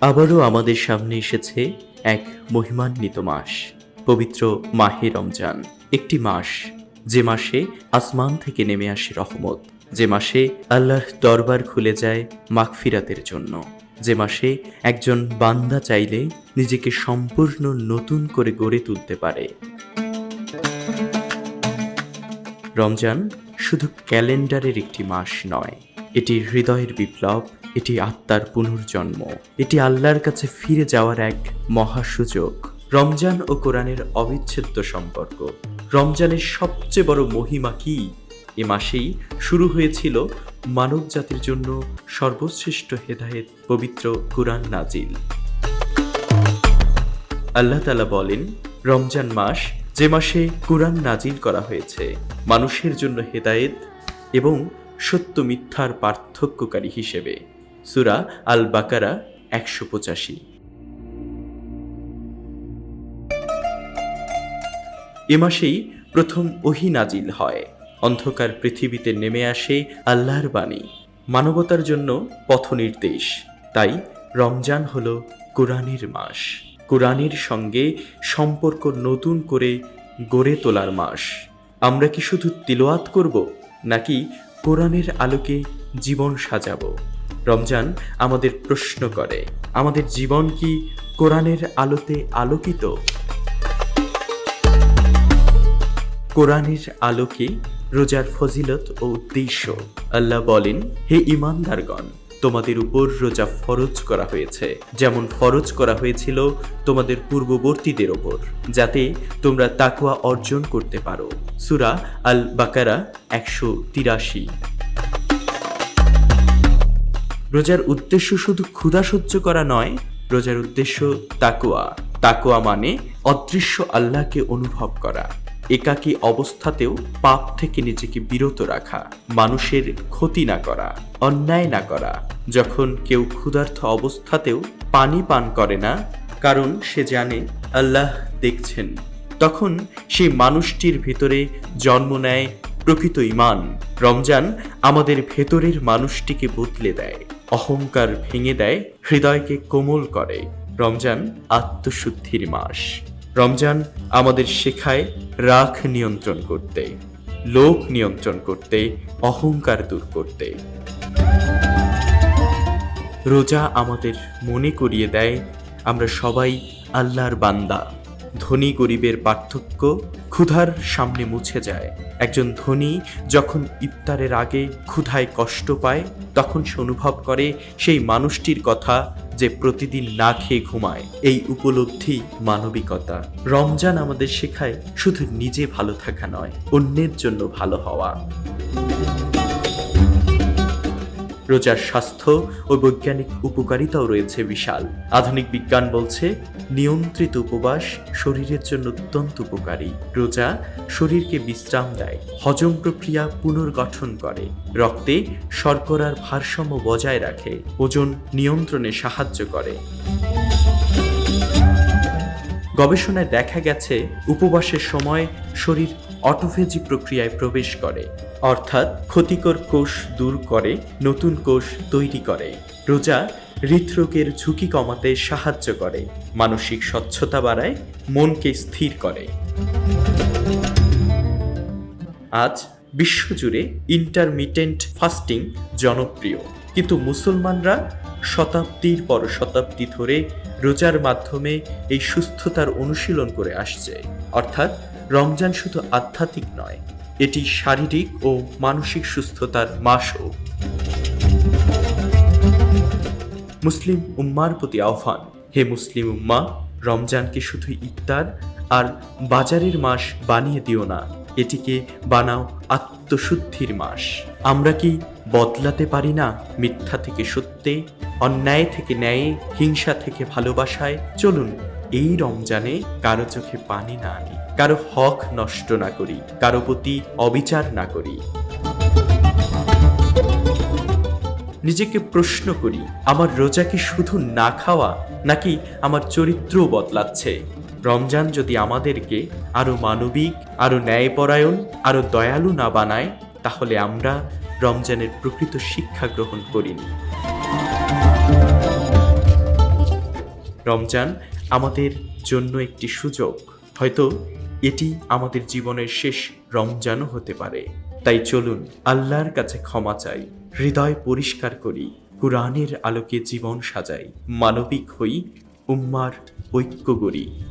আবারও আমাদের সামনে এসেছে এক মহিমান্বিত মাস, পবিত্র মাহে রমজান, একটি মাস যে মাসে আসমান থেকে নেমে আসে রহমত, যে মাসে আল্লাহ দরবার খুলে যায় মাগফিরাতের জন্য, যে মাসে একজন বান্দা চাইলে নিজেকে সম্পূর্ণ নতুন করে গড়ে তুলতে পারে। রমজান শুধু ক্যালেন্ডারের একটি মাস নয়, এটি হৃদয়ের বিপ্লব, এটি আত্মার পুনর্জন্ম, এটি আল্লাহর কাছে ফিরে যাওয়ার এক মহাসুযোগ। রমজান ও কোরআনের অবিচ্ছেদ্য সম্পর্ক। রমজানের সবচেয়ে বড় মহিমা কি? এ মাসেই শুরু হয়েছিল মানব জাতির জন্য সর্বশ্রেষ্ঠ হেদায়েত পবিত্র কোরআন নাজিল। আল্লাহ তালা বলেন, রমজান মাস যে মাসে কোরআন নাজিল করা হয়েছে, মানুষের জন্য হেদায়েত এবং সত্য মিথ্যার পার্থক্যকারী হিসেবে। সুরা আল বাকারা একশো পঁচাশি। এ মাসেই প্রথম ওহি নাজিল হয়। অন্ধকার পৃথিবীতে নেমে আসে আল্লাহর বাণী। মানবতার জন্য পথনির্দেশ। তাই রমজান হল কোরআনের মাস। কোরআনের সঙ্গে সম্পর্ক নতুন করে গড়ে তোলার মাস। আমরা কি শুধু তিলোয়াত করব, নাকি কোরআনের আলোকে জীবন সাজাবো? রমজান আমাদের প্রশ্ন করে, আমাদের জীবন কি কোরআনের আলোতে আলোকিত? কোরআনের আলোকে রোজার ফজিলত ও উদ্দেশ্য আল্লাহ বলেন, হে ইমানদারগণ তোমাদের উপর রোজা ফরজ করা হয়েছে। যেমন ফরজ করা হয়েছিল তোমাদের পূর্ববর্তীদের ওপর যাতে তোমরা তাকুয়া অর্জন করতে পারো। সুরা আল বাকারা একশো তিরাশি। রোজার উদ্দেশ্য শুধু ক্ষুধা সহ্য করা নয়, রোজার উদ্দেশ্য তাকুয়া তাকুয়া মানে অদৃশ্য আল্লাহকে অনুভব করা। একাকী অবস্থাতেও পাপ থেকে নিজেকে বিরত রাখা, মানুষের ক্ষতি না করা, অন্যায় না করা। যখন কেউ ক্ষুধার্থ অবস্থাতেও পানি পান করে না, কারণ সে জানে আল্লাহ দেখছেন, তখন সেই মানুষটির ভিতরে জন্ম নেয় প্রকৃত ইমান রমজান আমাদের ভেতরের মানুষটিকে বদলে দেয়, অহংকার ভেঙে দেয়, হৃদয়কে কোমল করে। রমজান আত্মশুদ্ধির মাস। রমজান আমাদের শেখায় রাগ নিয়ন্ত্রণ করতে লোক নিয়ন্ত্রণ করতে, অহংকার দূর করতে। রোজা আমাদের মনে করিয়ে দেয়, আমরা সবাই আল্লাহর বান্দা। ধনী গরিবের পার্থক্য ক্ষুধার সামনে মুছে যায়। একজন ধনী যখন ইফতারের আগে ক্ষুধায় কষ্ট পায়, তখন সে অনুভব করে সেই মানুষটির কথা যে প্রতিদিন না খেয়ে ঘুমায়। এই উপলব্ধি মানবিকতা। রমজান আমাদের শেখায় শুধু নিজে ভালো থাকা নয়, অন্যের জন্য ভালো হওয়া। রোজার স্বাস্থ্য ও বৈজ্ঞানিক উপকারিতাও রয়েছে বিশাল। আধুনিক বিজ্ঞান বলছে, নিয়ন্ত্রিত উপবাস শরীরের জন্য অত্যন্ত উপকারী। রোজা শরীরকে বিশ্রাম দেয়, হজম প্রক্রিয়া পুনর্গঠন করে, রক্তে শর্করার ভারসাম্য বজায় রাখে, ওজন নিয়ন্ত্রণে সাহায্য করে। গবেষণায় দেখা গেছে, উপবাসের সময় শরীর অটোফেজি প্রক্রিয়ায় প্রবেশ করে। অর্থাৎ ক্ষতিকর কোষ দূর করে, নতুন কোষ তৈরি করে। রোজা হৃদরোগের ঝুঁকি কমাতে সাহায্য করে, মানসিক স্বচ্ছতা বাড়ায়, মনকে স্থির করে। আজ বিশ্বজুড়ে ইন্টারমিটেন্ট ফাস্টিং জনপ্রিয়। কিন্তু মুসলমানরা শতাব্দীর পর শতাব্দী ধরে রোজার মাধ্যমে এই সুস্থতার অনুশীলন করে আসছে। অর্থাৎ রমজান শুধু আধ্যাত্মিক নয় এটি শারীরিক ও মানসিক সুস্থতার মাসও। মুসলিম উম্মার প্রতি আহ্বান, হে মুসলিম উম্মা, রমজানকে শুধু ইফতার আর বাজারের মাস বানিয়ে দিও না, এটিকে বানাও আত্মশুদ্ধির মাস। আমরা কি বদলাতে পারি না মিথ্যা থেকে সত্যে, অন্যায় থেকে ন্যায়ে, হিংসা থেকে ভালোবাসায়? চলুন এই রমজানে কারও চোখে পানি না আনি, কারও হক নষ্ট না করি, কারও প্রতি অবিচার না করি। নিজেকে প্রশ্ন করি, আমার রোজা কি শুধু না খাওয়া নাকি আমার চরিত্রও বদলাচ্ছে? রমজান যদি আমাদেরকে আরও মানবিক, আরও ন্যায়পরায়ণ, আরও দয়ালু না বানায়, তাহলে আমরা রমজানের প্রকৃত শিক্ষা গ্রহণ করিনি। রমজান আমাদের জন্য একটি সুযোগ। হয়তো এটি আমাদের জীবনের শেষ রমজানও হতে পারে। তাই চলুন আল্লাহর কাছে ক্ষমা চাই, হৃদয় পরিষ্কার করি, কোরআনের আলোকে জীবন সাজাই, মানবিক হই, উম্মার ঐক্য গড়ি।